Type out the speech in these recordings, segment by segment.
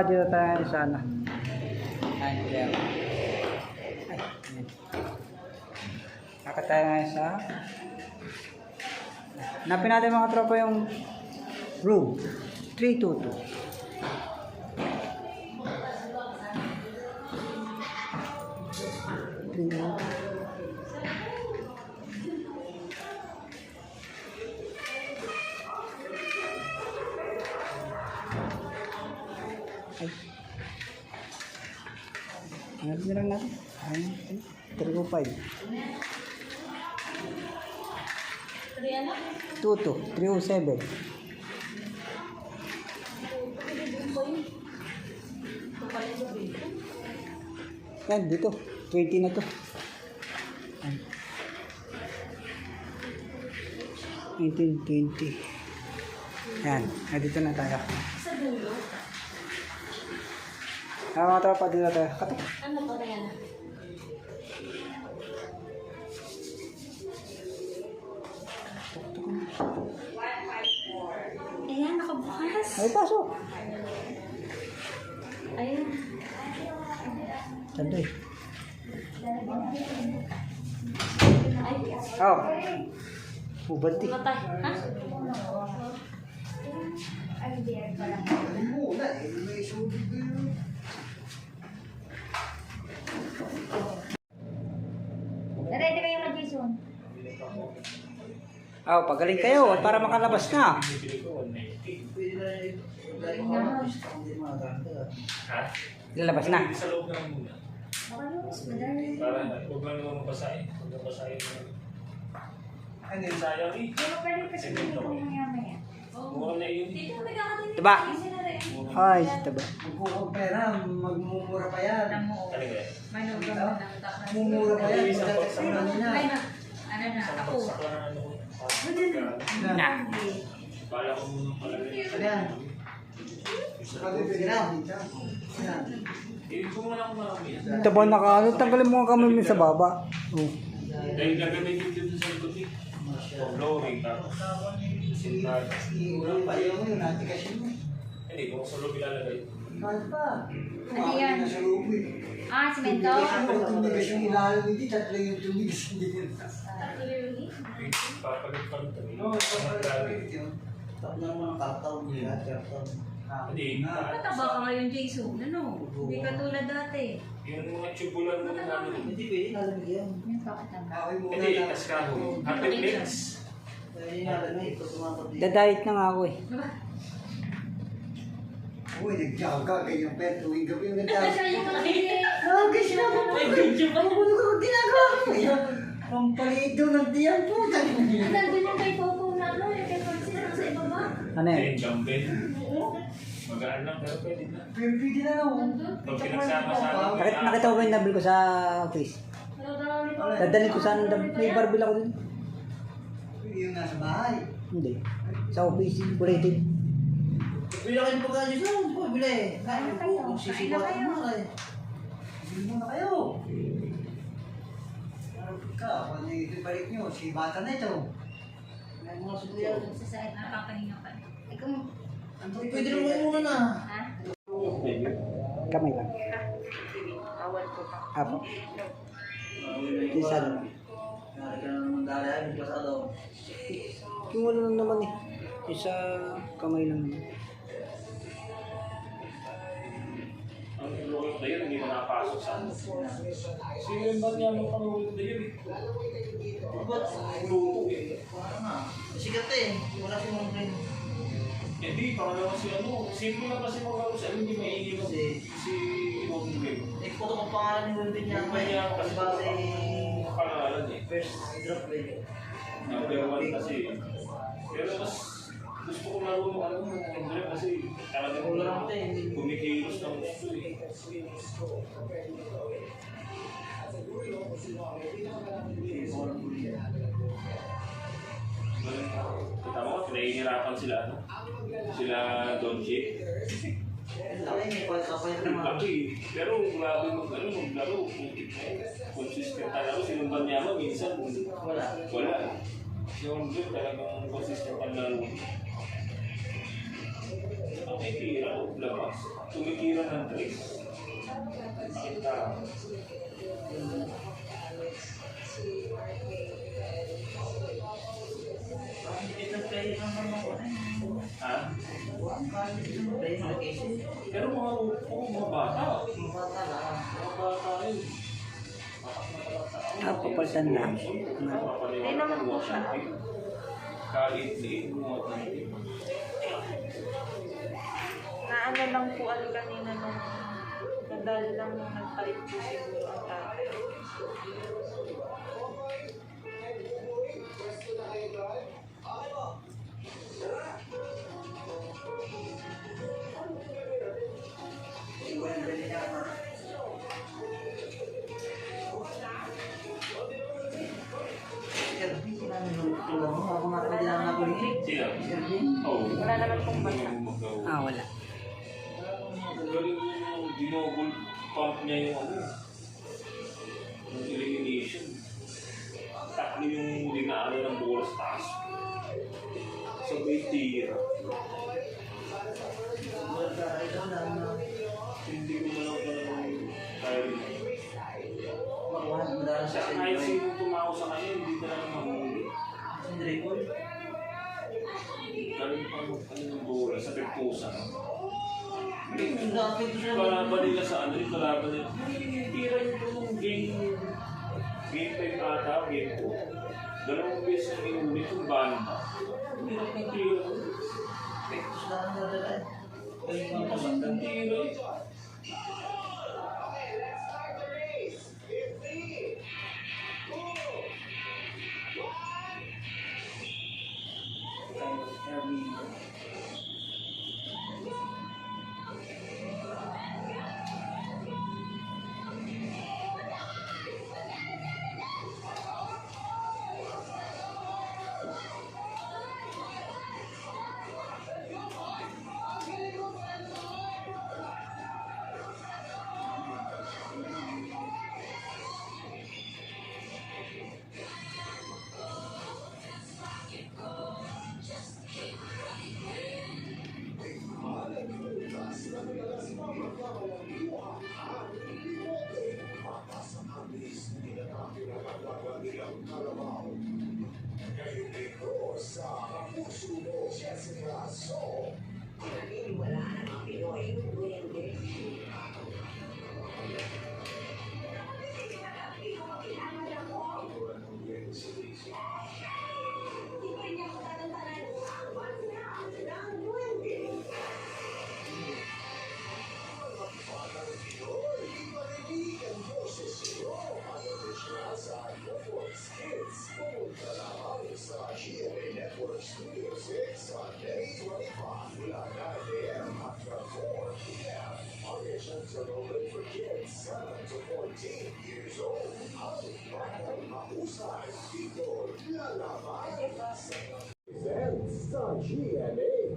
tropa, dito tayo sa. Ay, hindi ako. Ay, ayan. Kakat tayo ngayon sa... Hanapin natin mga tropa yung room. 322. Three, Ay. Hanap na lang natin. Ay, ay, 305. 22, 307. Yan, dito. 20 na to. Yan. 19, 20. Yan, dito na tayo. Ah, mga tropa, dito na tayo. Katok. Ano to na yan? Ayan, nakabukas. Ay, pasok. Ayan. Sandoy. Ay, Oh. Ubanti. matay. Ha? Ready kayo na Jason? Oh, pagaling kayo at para makalabas na. Lalabas na. Sa loob na muna. Para huwag lang naman mabasahin. Huwag lang basahin. Ano yung sayang eh. Pero pwede pa siya dito kung maya-maya. Kakatin. Diba? Ay, diba? Kung pera, magmumura pa yan. Ano. Mumura pa yan. Na. Ano na, ako. Na ano ko. Na. Bala ko muna pala. Ano yan? Pagpipira. Yan. Eh, kung wala akong marami yan. Ito ba nakaano? Tanggalin mo ang kamay mo sa baba. Oh. Dahil gagamitin dito sa likod eh. Flooring, tapos sinag. Iulang pa yun yun. Natikasyon mo. Hindi, kung sa loob ilalagay. Kahit pa. Ano yan? Eh. Ah, simento? Ang tumigas yung hindi. Tatlo yung tumigas. Hindi yun. Papalit-palit kami. Oo. Tapos na mga kartaw. Lahat kartaw. Hindi, Na. Mataba ka ngayon, Jason. Ano? Hindi ka tulad dati. yung mga tubular mo na ano. Hindi pwede nalamig yan. Yung pakatama. Kahoy muna. Hindi, tas kahoy. Happy dito. Dadayit na nga ako eh. Uy, nagjaga. Pa yan. Tuwing gabi yung nagjaga. Kasi yung mga hindi. Ah, kasi. Ano ko ko ginagawa? Ayan. Ang doon ng tiyan po. Nandun yung kay Popo na ano, yung kay Francis na sa ibaba. Ano yan? jumpen. Magaan lang, pero pwede na. Pero pwede na lang. Pag pinagsama-sama. Nakita, nakita ko yung nabil ko sa office. Dadalhin ko saan may barbil ako din. Yung nasa bahay. Hindi. Sa office, ulitin. Bili kayo ng pagkain dyan. Po, bili. Kain na po. kayo. Kung na kayo. mo kayo. Bili muna kayo. Ano ka? Kung ano yung balik nyo, si bata na ito. May mga subuyan. Sa side. Nakapahinga pa. Ikaw, Pwede naman muna na. ha? Kamay lang. Awal ko pa. Apo. Isa lang. Yung wala lang naman eh. Isa kamay lang naman. Ang lulot na yun, hindi mo nakapasok sa ano. Sino yung ba't niya mo pang lulot na yun eh? Ba't? Luto eh. Sikat eh. Wala si Mong Rin. Hindi, parang naman si ano. Simple lang kasi mga si ano, hindi maigi mo. Si- Si Ibong Greg. Eh, photo ko pangalan ni Wilvin niya. May niya kasi Base pangalan eh. first drop eh. Number one kasi. Pero mas gusto ko laro mo ano mo Greg kasi talagang Wala lang ito eh. kumikilos ng gusto eh. Kita mo, pinahihirapan sila ano? Sila Don G. Laki. Pero grabe mag ano, maglaro. Consistent talaga. Sinumban niya mo, minsan Wala. wala. Yung Greg talagang consistent ang laro. May tira, labas. Tumitira ng trace. Kita. Pinag-play naman ako na Ha? Na. Pero mga mga bata. Mga bata lang. Mga bata rin. Ah, papalitan lang. Hindi naman po siya. Kahit liit mo at liit. Na ano lang po ano kanina nung nadali lang nung nagpalit po siguro ang tatay. Kirby, pong bata. Ah, wala. Dinobol pump niya yung ano. Yung elimination. Tatlo yung dinaano ng bola sa taas. Sabay tira. Na. Hindi ko na lang talagang rin. Makuha dahil sa Siya kahit sino tumawa sa kanya, hindi na lang mahuli. Sindri ko. Galing pa ano ng bola sa Pertusa. Ang dapit ko sa Kalaban nila sa ano, yung kalaban nila. Tira yung tulong game. Game 5 ata, game 2. Dalawang beses ang inulit yung banda. Hindi na ng tira. Pektos lang ang nadala. Kaya mga Napasang ng pamangkin. tira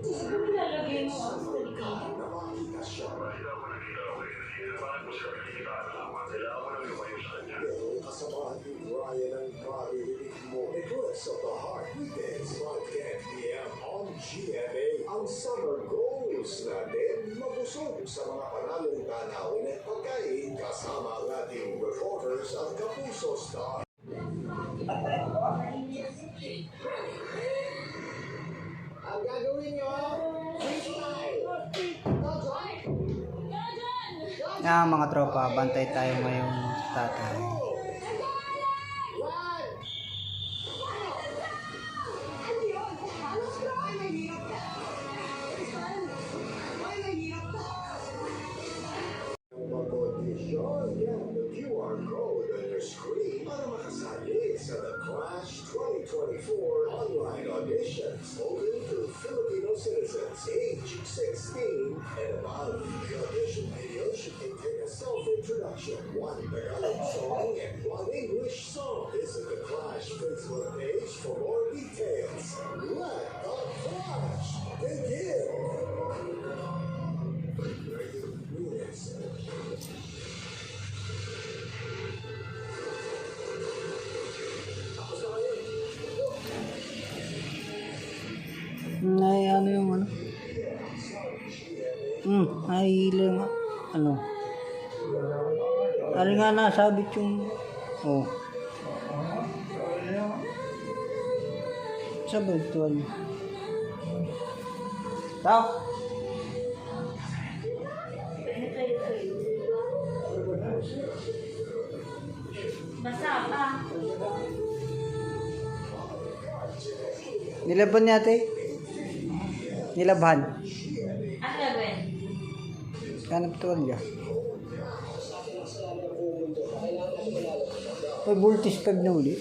Nilalagay mo ang Kasamahan ni Brian ang maririnig mo. Nicholas of the Heart Weekends 5 p.m. on GMA. Ang summer goals natin mabusog sa mga panalong tanawin at pagkain kasama ang ating reporters at Kapuso Star. Ang gagawin nyo! Ah, mga tropa, bantay tayo ngayong tatay. 2024 online auditions open to Filipino citizens age 16 and above. The audition video should contain a self-introduction, one Tagalog song, and one English song. Visit The Clash Facebook page for more details. Let The Clash begin! Ay, lang, ano? Ano nga nasabit yung... Oh. Sabay, tuwal. Tao! Basa pa. Nilaban niya ate? Nilaban. Hanap tuwal niya. May voltage peg na uli.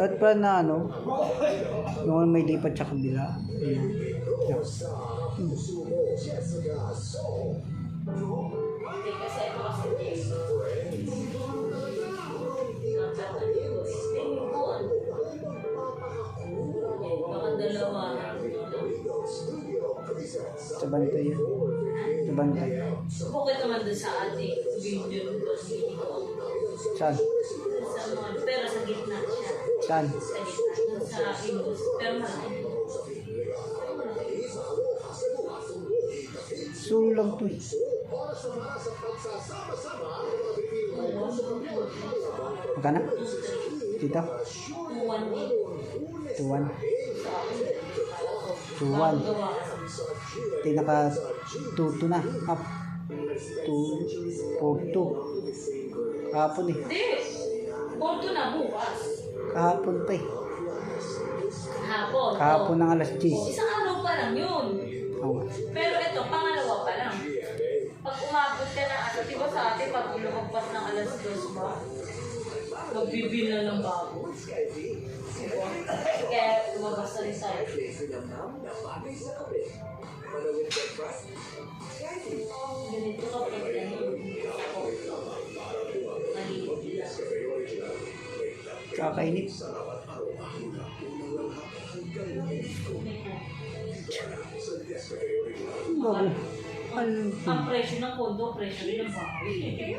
Dapat pa na ano, yung may lipat sa kabila. Ayun. Yeah. Jessica So. Hindi kasi ito kasi. Sa bantay. Sa bantay. Bukod naman doon sa ating video. Saan? Sa mga, pero sa gitna siya. Saan? Sa gitna. Sa Indus. Pero malaki. Sulo lang to eh. Magkano? Dito? 2-1 Tuwan. Tuwan. Gawa kasi. Ito naka tuto na. Up. Two. Four two. Kahapon eh. Hindi. Bordo na bukas. Kahapon pa eh. Hapon. Kahapon ng alas 10. Isang araw pa lang yun. Oo. Pero ito, pangalawa pa lang. Pag umabot ka ng ano, di ba sa atin, pag lumagpas ng alas 2 ba? Magbibila ng bago. Diba? Kaya lumabas na rin tayo. Ganito ka pag ano, ako. Maliit. Kakainit. Bago. Ano? Ang presyo ng kondo, presyo rin ng bahay.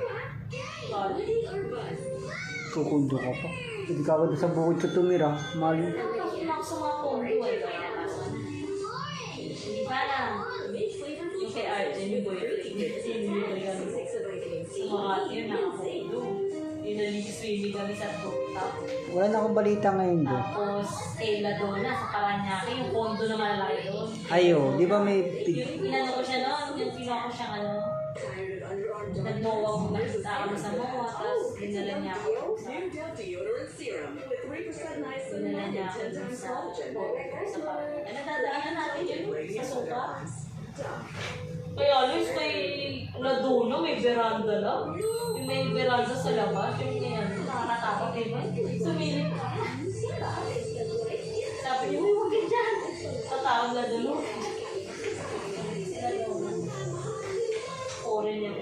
Kukundo ka pa. Hindi ka agad sa bukod sa tumira. Mali. Tapos ako sa mga kondo ay. Hindi pa lang. Yung kay Arjen, yung boyfriend. Kasi hindi ko rin kami mga yun nakakondo. Naligiswimming kami sa rooftop. Wala na akong balita ngayon doon. Tapos, Stella Donna sa Paranaque, yung kondo na malalaki doon. Ayo, di ba may pig? Yung inano ko siya noon, yung kinuha ko siyang ano, nag-mowa ko nakita kami sa mowa, tapos dinala niya ako sa dinala niya ako dun sa sa Paranaque. Ano dadaanan natin yun? Sa suka? Kaya alis kay Laduna, may veranda lang. Yung may veranda sa labas, yung yan, nakakatakot eh. Sumilip ka. Sabi niya, huwag ka dyan. Tatawag Laduna. Foreign niya.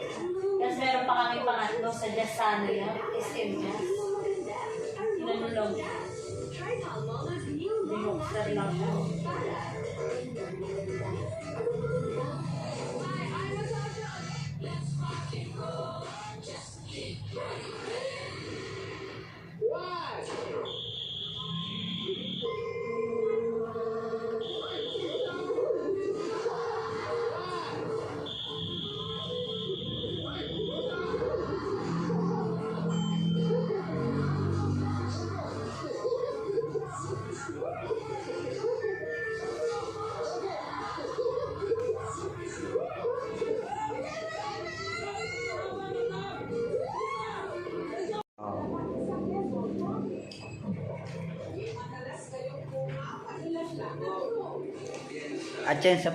Tapos meron pa kami pangatlo sa Jasania, SM niya. Inano lang. Binukster lang siya. Yan sa...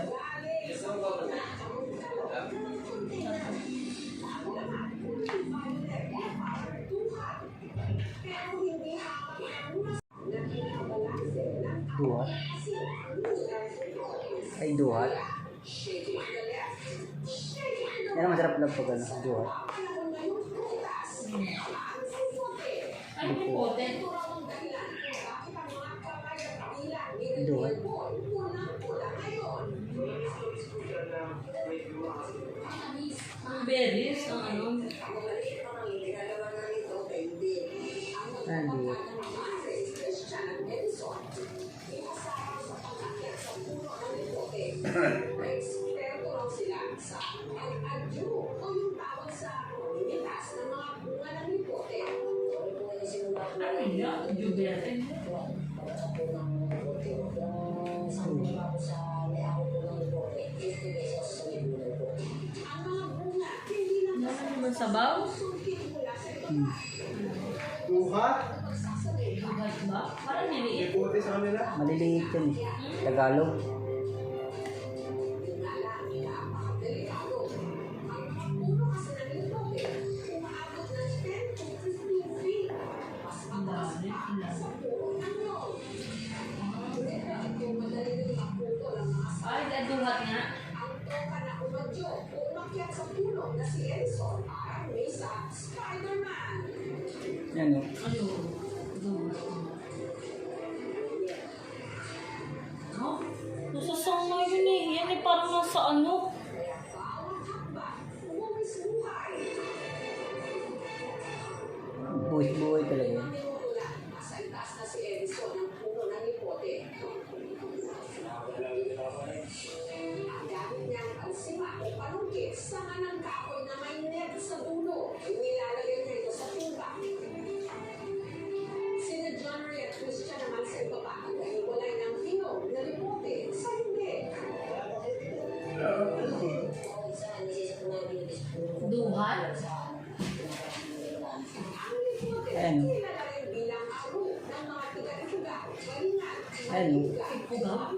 Duhat. Ay, duhat. Yan ang masarap lang pag ano, duhat. Ang ano. Ayan, duhat. Ano sabaw? Hmm. Buhat ba? Parang niliit. Maliliit yan eh. Tagalog. Nasa ano. Duhat. Ayan o. Kilala rin bilang aro ng mga tiga-tiga, galingan, Ayan o. Pugaw.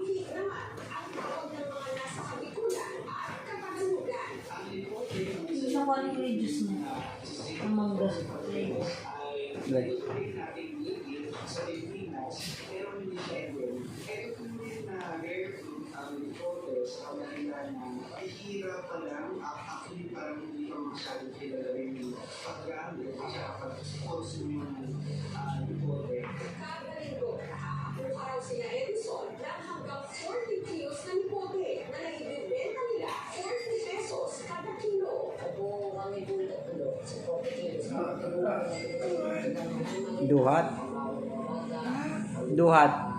Hindi naman ang tawag ng mga nasa kabikulan at kapagalugan. Sa kwan yung juice na. Ang mangga. Right. Kada linggo, nakakakuha raw sila Edison ng hanggang 40 kilos na lipote na naibibenta nila 40 pesos kada kilo. Duhat. Duhat.